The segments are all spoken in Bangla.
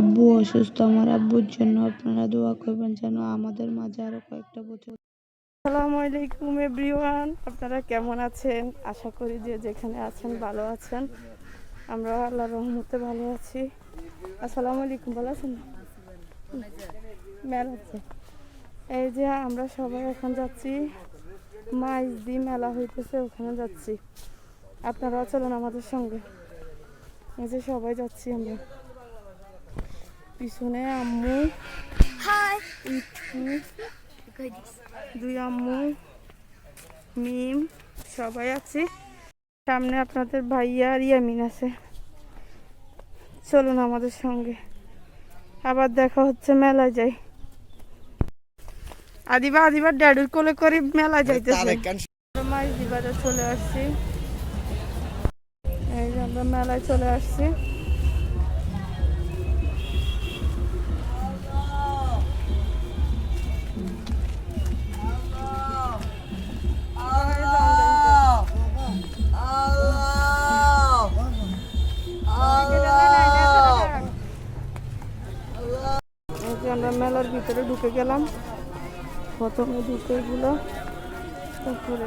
আব্বু অসুস্থ। আমার আব্বুর জন্য আপনারা দোয়া করবেন যেন আমাদের মাঝে আরও কয়েকটা বছর আসসালামু আলাইকুম এভরিওয়ান, আপনারা কেমন আছেন? আশা করি যে যেখানে আছেন ভালো আছেন। আমরা আল্লাহ রহমতে ভালো আছি। আসসালামু আলাইকুম, ভালো আছেন? মেলা আছে। এই যে আমরা সবাই এখন যাচ্ছি মাইজদি মেলা হইতেছে, ওখানে যাচ্ছি। আপনারাও চলেন আমাদের সঙ্গে। এই যে সবাই যাচ্ছি আমরা। পিছনে আম্মু। ইটু। দুই আম্মু মিম সবাই আছে। সামনে আপনাদের ভাইয়া আর ইয়ামিন আছে। চলুন আমাদের সঙ্গে। আবার দেখা হচ্ছে মেলায় যাই। আদিবা আদিবার ড্যাডুর কোলে করে মেলায় যাইতেছে। মাছ দিবারে চলে আসছি। এই যে আমরা মেলায় চলে আসছি। ভিতরে ঢুকে গেলাম। প্রথমে ঢুকে এগুলো তারপরে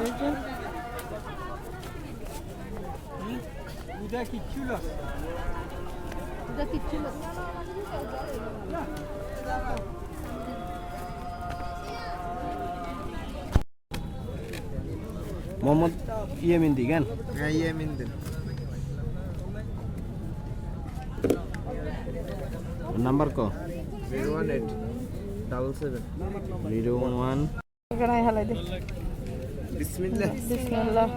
মোহাম্মদ ইয়ামিন দিগান Yamin'dir. নাম্বার ক? 018 double seven. জিরো ওয়ান এখানে হেলাই দে Bismillah. বিসমিল্লাহ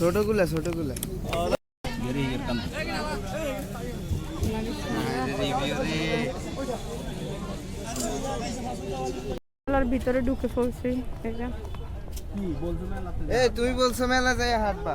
ছোটগুলা ছোটগুলা মেলার ভিতরে ঢুকে পড়ছি এই যে এ তুমি বলছো মেলা যাই হাঁটবা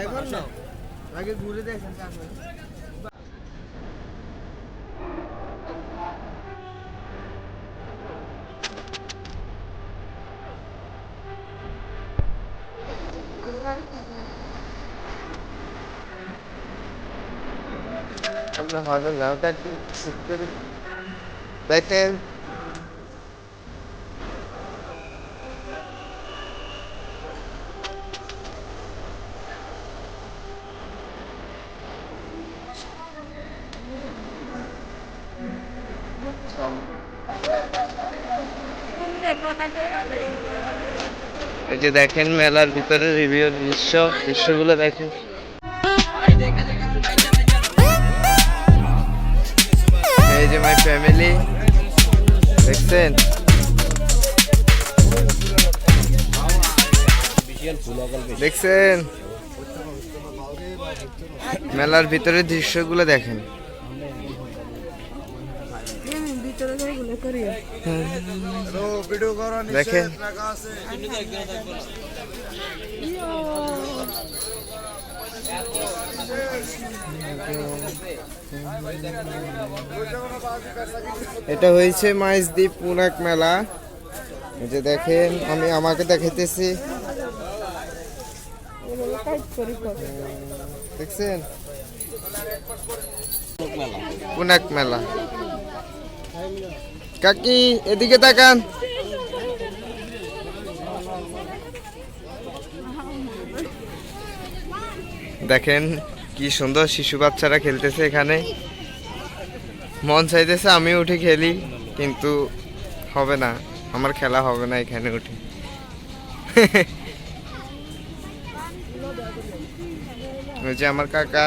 এখন না আগে ঘুরে দেখেন তারপরে আমরা হয়তো গাঁওটা একটু দেখেন এই যে দেখেন মেলার ভিতরে রিভিউ দৃশ্য, দৃশ্যগুলো দেখেন। এই যে মাই ফ্যামিলি দেখছেন? দেখছেন? মেলার ভিতরে দৃশ্যগুলো দেখেন। দেখেন এটা হয়েছে মাইজদ্বীপ পুনাক মেলা। যে দেখেন আমি আমাকে দেখাইতেছি। দেখছেন? কোন এক মেলা। কাকি, এদিকে তাকান। দেখেন কি সুন্দর শিশু বাচ্চারা খেলতেছে এখানে। মন চাইতেছে আমি উঠে খেলি, কিন্তু হবে না। আমার খেলা হবে না এখানে উঠে। ওই যে আমার কাকা।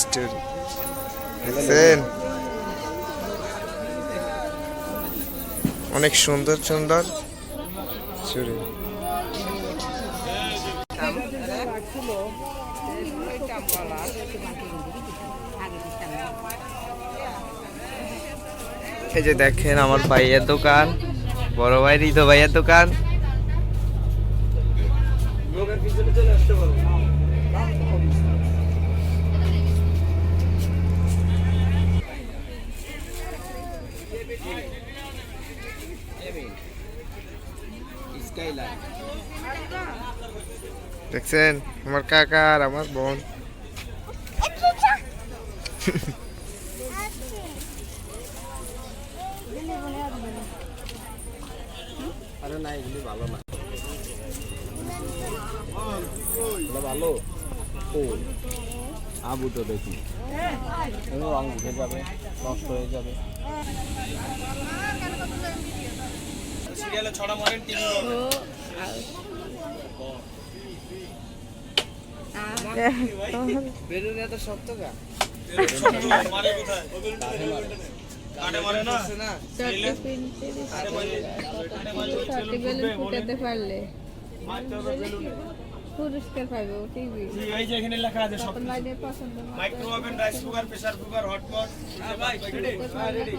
স্টোরি দেখছেন অনেক সুন্দর সুন্দর চুড়ি। এই যে দেখেন আমার ভাইয়ের দোকান বড় ভাই ঋতু ভাইয়ের দোকান। দেখছেন? আমার কাকা আর আমার বোন। আরে না এগুলি ভালো না। ভালো? ও আবু দেখি। রং উঠে যাবে নষ্ট হয়ে যাবে। বেলুন পুরস্কার পাবে টিভি। এই যে এখানে লেখা আছে সব তখন লাইনের পছন্দ মতো। Micro oven rice cooker pressure cooker hotpot ভাই রেডি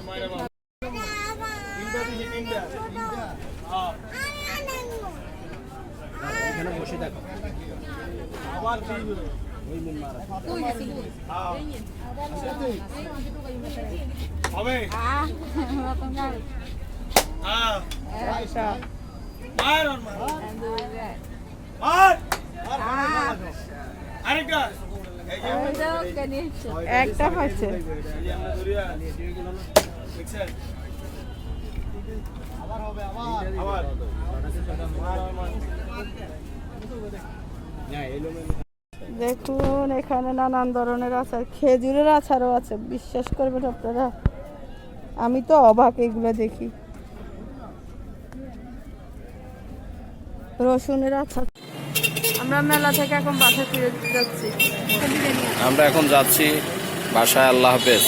পারলে এখানে বসে দেখো আবার ওই মিল মারা হবে একটা আরেকটা হয়েছে দেখুন এখানে নানান ধরনের আচার খেজুরের আচারও আছে বিশ্বাস করবেন আপনারা। আমি তো অবাক এগুলো দেখি। রসুনের আচার। আমরা মেলা থেকে এখন বাসা ফিরে যাচ্ছি। আমরা এখন যাচ্ছি বাসায় আল্লাহ হাফেজ।